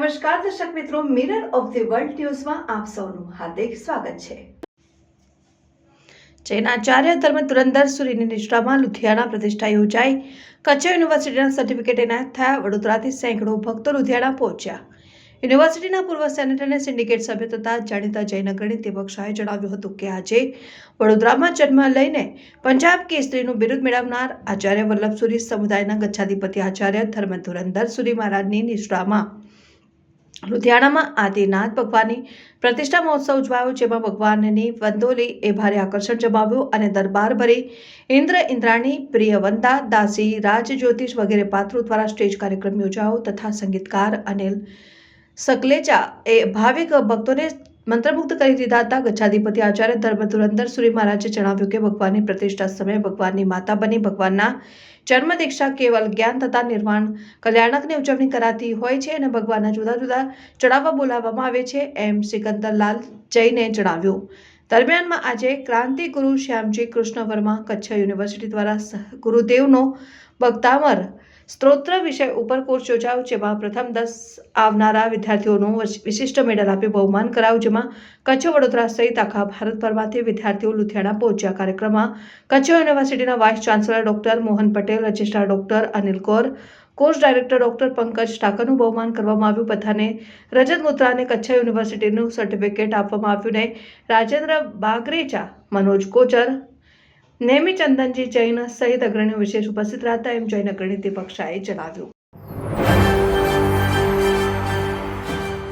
નમસ્કાર, દર્શક મિત્રો મિરર ઓફ ધી વર્લ્ડ ન્યૂઝમાં આપ સૌનું હાર્દિક સ્વાગત છે. જૈનાચાર્ય ધર્મ ધુરંધર સુરીની નિષ્ઠામાં લુધિયાણા પ્રતિષ્ઠા યોજાઈ. કચ્છ યુનિવર્સિટીના સર્ટિફિકેટ એનાયત થયા, વડોદરાથી સેંકડો ભક્તો લુધિયાણા પહોંચ્યા. યુનિવર્સિટીના પૂર્વ સેનેટર અને સિન્ડિકેટ સભ્ય તથા જાણીતા જૈન અગ્રણી દીપક શાહે જણાવ્યું હતું કે આજે વડોદરામાં જન્મ લઈને પંજાબ કેસરીનું બિરુદ મેળવનાર આચાર્ય વલ્લભસુરી સમુદાયના ગચ્છાધિપતિ આચાર્ય ધર્મ ધુરંધર સુરી મહારાજની નિષ્ઠામાં લુધિયાણામાં આદિનાથ ભગવાનની પ્રતિષ્ઠા મહોત્સવ ઉજવાયો, જેમાં ભગવાનની વંદોલી એ ભારે આકર્ષણ જમાવ્યું અને દરબાર ભરી ઇન્દ્ર ઇન્દ્રાણી, પ્રિયવંદા, દાસી, રાજ જ્યોતિષ વગેરે પાત્રો દ્વારા સ્ટેજ કાર્યક્રમ યોજાયો તથા સંગીતકાર અનિલ સકલેચા એ ભાવિક ભક્તોને મંત્રમુગ્ધ કરી દીધા હતા. ગચ્છાધિપતિ આચાર્ય ધર્મ ધુરંધર સુરી મહારાજે જણાવ્યું કે ભગવાનની પ્રતિષ્ઠા સમયે ભગવાનની માતા બની, ભગવાનના જન્મ દીક્ષા કેવલ જ્ઞાન તથા નિર્વાણ કલ્યાણકની ઉજવણી કરાતી હોય છે અને ભગવાનના જુદા જુદા ચડાવવા બોલાવવામાં આવે છે, એમ સિકંદરલાલ જૈને જણાવ્યું. દરમિયાનમાં આજે ક્રાંતિ ગુરુ શ્યામજી કૃષ્ણ વર્મા કચ્છ યુનિવર્સિટી દ્વારા ગુરુદેવનો બગતામર સ્ત્રોત્ર વિષય ઉપર કોર્સ યોજાયો, જેમાં પ્રથમ દસ આવનારા વિદ્યાર્થીઓનું વિશ- વિશિષ્ટ મેડલ આપી બહુમાન કરાયું, જેમાં કચ્છ વડોદરા સહિત આખા ભારતભરમાંથી વિદ્યાર્થીઓ લુધિયાણા પહોંચ્યા. કાર્યક્રમમાં કચ્છ યુનિવર્સિટીના vice chancellor doctor Mohan Patel, registrar doctor Anil Kaur course director doctor Pankaj ઠાકરનું બહુમાન કરવામાં આવ્યું. બધાને રજત મુદ્રાને કચ્છ યુનિવર્સિટીનું સર્ટિફિકેટ આપવામાં આવ્યું ને રાજેન્દ્ર બાગરેચા, મનોજ કોચર, નેમી ચંદનજી જૈન સહિત અગ્રણીઓ વિશેષ ઉપસ્થિત રહ્યા એમ જૈન અગ્રણી દીપક શાહે જણાવ્યું.